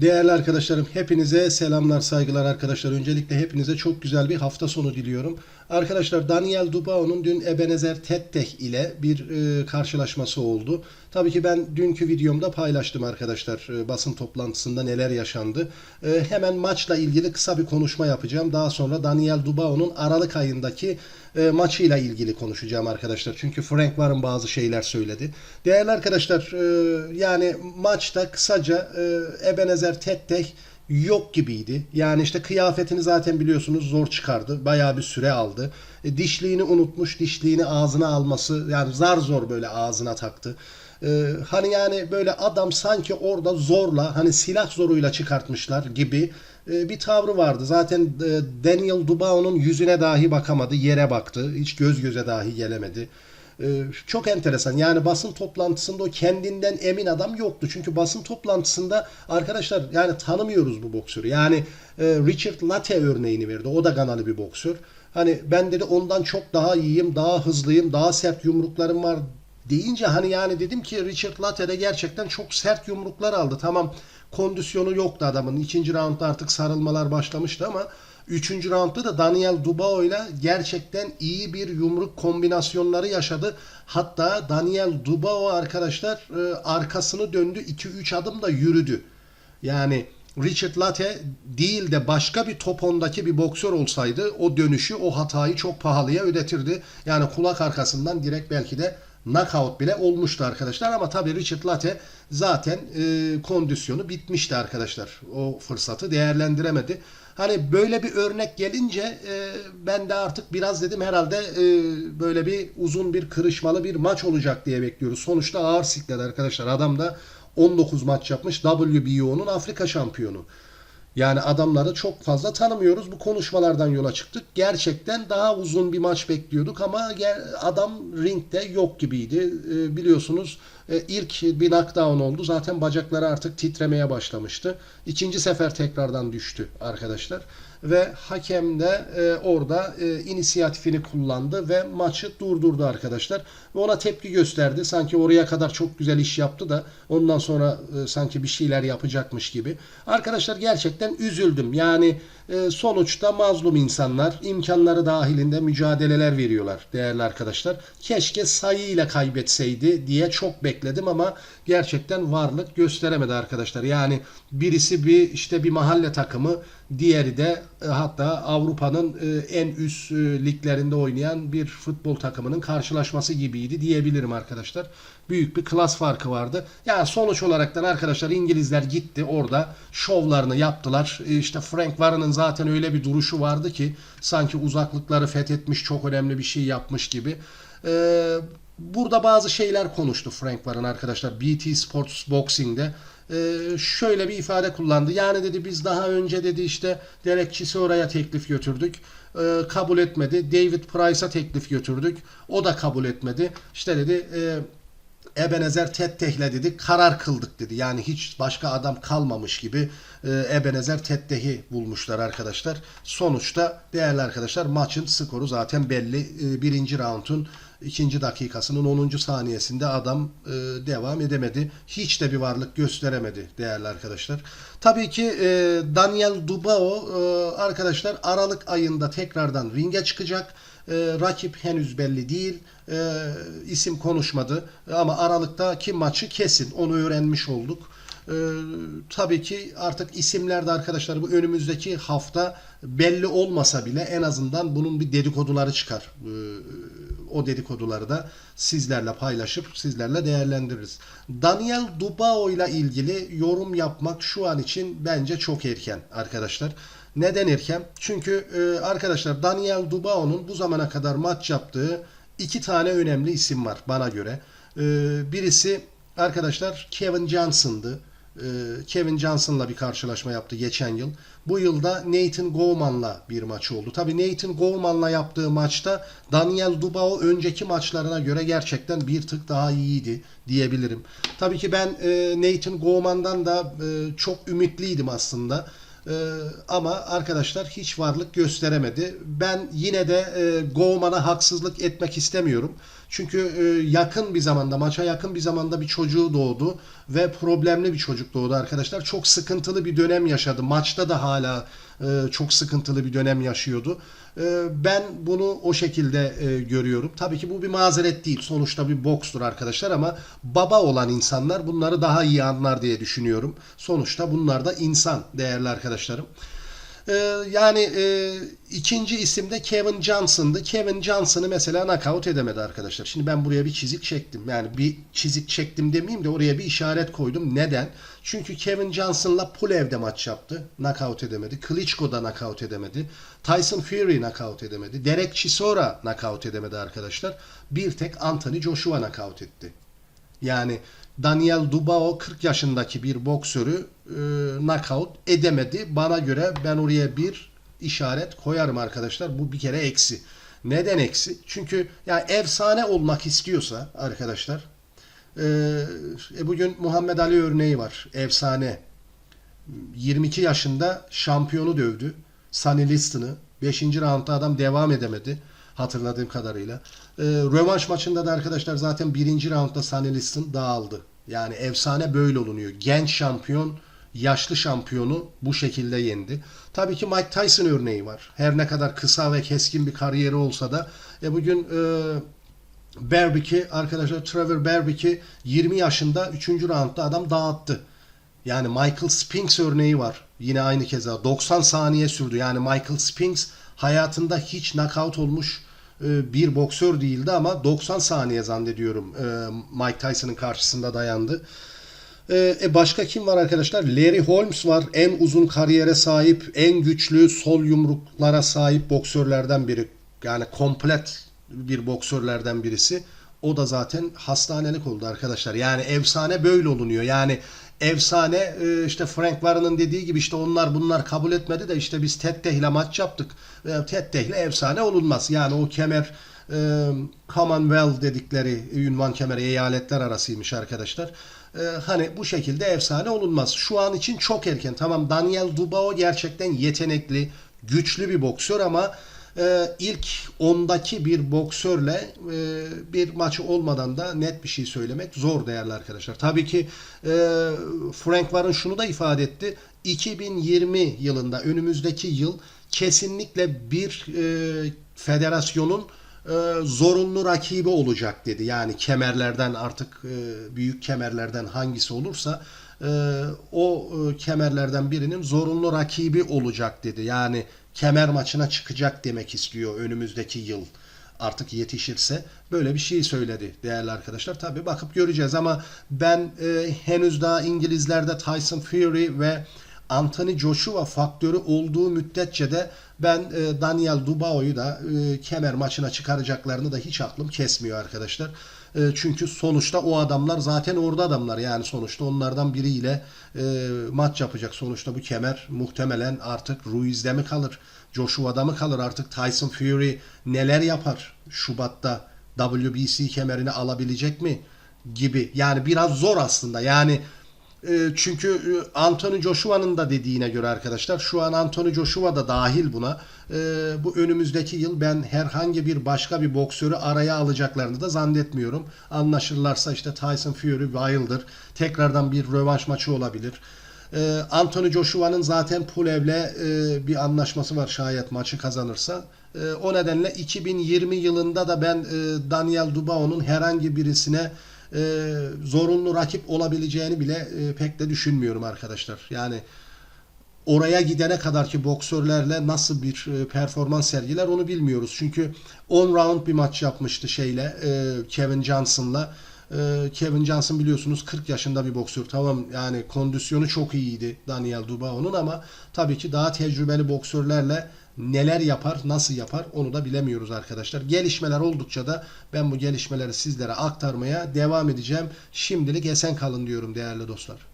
Değerli arkadaşlarım hepinize selamlar saygılar arkadaşlar. Öncelikle hepinize çok güzel bir hafta sonu diliyorum. Arkadaşlar Daniel Dubao'nun dün Ebenezer Tetteh ile bir e, karşılaşması oldu. Tabii ki ben dünkü videomda paylaştım arkadaşlar e, basın toplantısında neler yaşandı. E, hemen maçla ilgili kısa bir konuşma yapacağım. Daha sonra Daniel Dubao'nun Aralık ayındaki e, maçıyla ilgili konuşacağım arkadaşlar. Çünkü Frank Warren bazı şeyler söyledi. Değerli arkadaşlar e, yani maçta kısaca e, Ebenezer Tetteh yok gibiydi. Yani işte kıyafetini zaten biliyorsunuz zor çıkardı. Bayağı bir süre aldı. E, dişliğini unutmuş. Dişliğini ağzına alması yani zar zor böyle ağzına taktı. E, hani yani böyle adam sanki orada zorla hani silah zoruyla çıkartmışlar gibi e, bir tavrı vardı. Zaten e, Daniel Dubao'nun yüzüne dahi bakamadı. Yere baktı. Hiç göz göze dahi gelemedi. Ee, çok enteresan. Yani basın toplantısında o kendinden emin adam yoktu. Çünkü basın toplantısında arkadaşlar yani tanımıyoruz bu boksörü. Yani e, Richard Latte örneğini verdi. O da Ganalı bir boksör. Hani ben dedi ondan çok daha iyiyim, daha hızlıyım, daha sert yumruklarım var deyince hani yani dedim ki Richard Latte de gerçekten çok sert yumruklar aldı. Tamam kondisyonu yoktu adamın. İkinci roundda artık sarılmalar başlamıştı ama Üçüncü roundda da Daniel Dubao ile gerçekten iyi bir yumruk kombinasyonları yaşadı. Hatta Daniel Dubao arkadaşlar e, arkasını döndü 2-3 adım da yürüdü. Yani Richard Latte değil de başka bir top 10'daki bir boksör olsaydı o dönüşü, o hatayı çok pahalıya ödetirdi. Yani kulak arkasından direkt belki de knockout bile olmuştu arkadaşlar. Ama tabii Richard Latte zaten e, kondisyonu bitmişti arkadaşlar. O fırsatı değerlendiremedi. Hani böyle bir örnek gelince e, ben de artık biraz dedim herhalde e, böyle bir uzun bir kırışmalı bir maç olacak diye bekliyoruz. Sonuçta ağır siklet arkadaşlar. Adam da 19 maç yapmış. WBO'nun Afrika şampiyonu. Yani adamları çok fazla tanımıyoruz. Bu konuşmalardan yola çıktık. Gerçekten daha uzun bir maç bekliyorduk ama adam ringde yok gibiydi. E, biliyorsunuz e, ilk bir knockdown oldu. Zaten bacakları artık titremeye başlamıştı. İkinci sefer tekrardan düştü arkadaşlar. Ve hakem de e, orada e, inisiyatifini kullandı ve maçı durdurdu arkadaşlar. Ve ona tepki gösterdi. Sanki oraya kadar çok güzel iş yaptı da ondan sonra e, sanki bir şeyler yapacakmış gibi. Arkadaşlar gerçekten üzüldüm. Yani e, sonuçta mazlum insanlar imkanları dahilinde mücadeleler veriyorlar değerli arkadaşlar. Keşke sayıyla kaybetseydi diye çok bekledim ama gerçekten varlık gösteremedi arkadaşlar. Yani birisi bir işte bir mahalle takımı, diğeri de e, hatta Avrupa'nın e, en üst e, liglerinde oynayan bir futbol takımının karşılaşması gibiydi diyebilirim arkadaşlar. Büyük bir klas farkı vardı. Yani sonuç olaraktan arkadaşlar İngilizler gitti orada şovlarını yaptılar. İşte Frank Warren'ın zaten öyle bir duruşu vardı ki sanki uzaklıkları fethetmiş çok önemli bir şey yapmış gibi. Burada bazı şeyler konuştu Frank Warren arkadaşlar BT Sports Boxing'de. Ee, şöyle bir ifade kullandı. Yani dedi biz daha önce dedi işte Derek Chisora'ya teklif götürdük. Ee, kabul etmedi. David Price'a teklif götürdük. O da kabul etmedi. İşte dedi e, Ebenezer Tetteh'le dedi karar kıldık dedi. Yani hiç başka adam kalmamış gibi e, Ebenezer Tetteh'i bulmuşlar arkadaşlar. Sonuçta değerli arkadaşlar maçın skoru zaten belli. E, birinci roundun ikinci dakikasının 10. saniyesinde adam e, devam edemedi. Hiç de bir varlık gösteremedi değerli arkadaşlar. Tabii ki e, Daniel Dubao e, arkadaşlar Aralık ayında tekrardan ringe çıkacak. E, rakip henüz belli değil. E, isim konuşmadı. Ama Aralık'taki maçı kesin. Onu öğrenmiş olduk. E, tabii ki artık isimler de arkadaşlar bu önümüzdeki hafta belli olmasa bile en azından bunun bir dedikoduları çıkar. E, o dedikoduları da sizlerle paylaşıp sizlerle değerlendiririz. Daniel Dubao ile ilgili yorum yapmak şu an için bence çok erken arkadaşlar. Neden erken? Çünkü e, arkadaşlar Daniel Dubao'nun bu zamana kadar maç yaptığı iki tane önemli isim var bana göre. E, birisi arkadaşlar Kevin Johnson'dı. E, Kevin Johnson'la bir karşılaşma yaptı geçen yıl. Bu yılda Nathan Gorman'la bir maç oldu. Tabii Nathan Gorman'la yaptığı maçta Daniel Dubao önceki maçlarına göre gerçekten bir tık daha iyiydi diyebilirim. Tabii ki ben e, Nathan Gorman'dan da e, çok ümitliydim aslında. Ee, ama arkadaşlar hiç varlık gösteremedi. Ben yine de e, haksızlık etmek istemiyorum. Çünkü e, yakın bir zamanda, maça yakın bir zamanda bir çocuğu doğdu ve problemli bir çocuk doğdu arkadaşlar. Çok sıkıntılı bir dönem yaşadı. Maçta da hala e, çok sıkıntılı bir dönem yaşıyordu. E, ben bunu o şekilde görüyorum. Tabii ki bu bir mazeret değil. Sonuçta bir bokstur arkadaşlar ama baba olan insanlar bunları daha iyi anlar diye düşünüyorum. Sonuçta bunlar da insan değerli arkadaşlarım. Ee, yani e, ikinci isim de Kevin Johnson'dı. Kevin Johnson'ı mesela knockout edemedi arkadaşlar. Şimdi ben buraya bir çizik çektim. Yani bir çizik çektim demeyeyim de oraya bir işaret koydum. Neden? Çünkü Kevin Johnson'la Pulev'de maç yaptı. Knockout edemedi. Klitschko da knockout edemedi. Tyson Fury knockout edemedi. Derek Chisora knockout edemedi arkadaşlar. Bir tek Anthony Joshua knockout etti. Yani Daniel Dubao 40 yaşındaki bir boksörü e, knockout edemedi. Bana göre ben oraya bir işaret koyarım arkadaşlar. Bu bir kere eksi. Neden eksi? Çünkü yani efsane olmak istiyorsa arkadaşlar e, e, bugün Muhammed Ali örneği var. Efsane. 22 yaşında şampiyonu dövdü. Sonny Liston'ı. 5. roundda adam devam edemedi. Hatırladığım kadarıyla. Ee, rövanş maçında da arkadaşlar zaten birinci roundda Liston dağıldı. Yani efsane böyle olunuyor. Genç şampiyon yaşlı şampiyonu bu şekilde yendi. Tabii ki Mike Tyson örneği var. Her ne kadar kısa ve keskin bir kariyeri olsa da e, bugün e, Berbick'i arkadaşlar Trevor Berbick'i 20 yaşında 3. roundda adam dağıttı. Yani Michael Spinks örneği var. Yine aynı keza 90 saniye sürdü. Yani Michael Spinks hayatında hiç knockout olmuş e, bir boksör değildi ama 90 saniye zannediyorum e, Mike Tyson'ın karşısında dayandı. E, e, başka kim var arkadaşlar? Larry Holmes var. En uzun kariyere sahip, en güçlü sol yumruklara sahip boksörlerden biri. Yani komplet bir boksörlerden birisi. O da zaten hastanelik oldu arkadaşlar. Yani efsane böyle olunuyor. Yani efsane e, işte Frank Warren'ın dediği gibi işte onlar bunlar kabul etmedi de işte biz Tetteh ile maç yaptık. Ve Tetteh ile efsane olunmaz. Yani o kemer e, Commonwealth dedikleri ünvan kemeri eyaletler arasıymış arkadaşlar. E, hani bu şekilde efsane olunmaz. Şu an için çok erken. Tamam Daniel Dubao gerçekten yetenekli, güçlü bir boksör ama e, ilk ondaki bir boksörle e, bir maçı olmadan da net bir şey söylemek zor değerli arkadaşlar. Tabii ki e, Frank Warren şunu da ifade etti. 2020 yılında önümüzdeki yıl kesinlikle bir e, federasyonun zorunlu rakibi olacak dedi. Yani kemerlerden artık büyük kemerlerden hangisi olursa o kemerlerden birinin zorunlu rakibi olacak dedi. Yani kemer maçına çıkacak demek istiyor önümüzdeki yıl artık yetişirse böyle bir şey söyledi değerli arkadaşlar. Tabi bakıp göreceğiz ama ben e, henüz daha İngilizlerde Tyson Fury ve Anthony Joshua faktörü olduğu müddetçe de ben e, Daniel Dubao'yu da e, kemer maçına çıkaracaklarını da hiç aklım kesmiyor arkadaşlar. E, çünkü sonuçta o adamlar zaten orada adamlar. Yani sonuçta onlardan biriyle e, maç yapacak. Sonuçta bu kemer muhtemelen artık Ruiz'de mi kalır? Joshua'da mı kalır? Artık Tyson Fury neler yapar Şubat'ta? WBC kemerini alabilecek mi? Gibi. Yani biraz zor aslında. Yani çünkü e, Anthony Joshua'nın da dediğine göre arkadaşlar şu an Anthony Joshua da dahil buna. E, bu önümüzdeki yıl ben herhangi bir başka bir boksörü araya alacaklarını da zannetmiyorum. Anlaşırlarsa işte Tyson Fury, Wilder tekrardan bir rövanş maçı olabilir. Anthony Joshua'nın zaten Pulev'le bir anlaşması var şayet maçı kazanırsa. O nedenle 2020 yılında da ben Daniel Dubao'nun herhangi birisine e, zorunlu rakip olabileceğini bile e, pek de düşünmüyorum arkadaşlar. Yani oraya gidene kadar ki boksörlerle nasıl bir e, performans sergiler onu bilmiyoruz. Çünkü 10 round bir maç yapmıştı şeyle e, Kevin Johnson'la. E, Kevin Johnson biliyorsunuz 40 yaşında bir boksör. Tamam yani kondisyonu çok iyiydi Daniel Dubao'nun ama tabii ki daha tecrübeli boksörlerle neler yapar, nasıl yapar onu da bilemiyoruz arkadaşlar. Gelişmeler oldukça da ben bu gelişmeleri sizlere aktarmaya devam edeceğim. Şimdilik esen kalın diyorum değerli dostlar.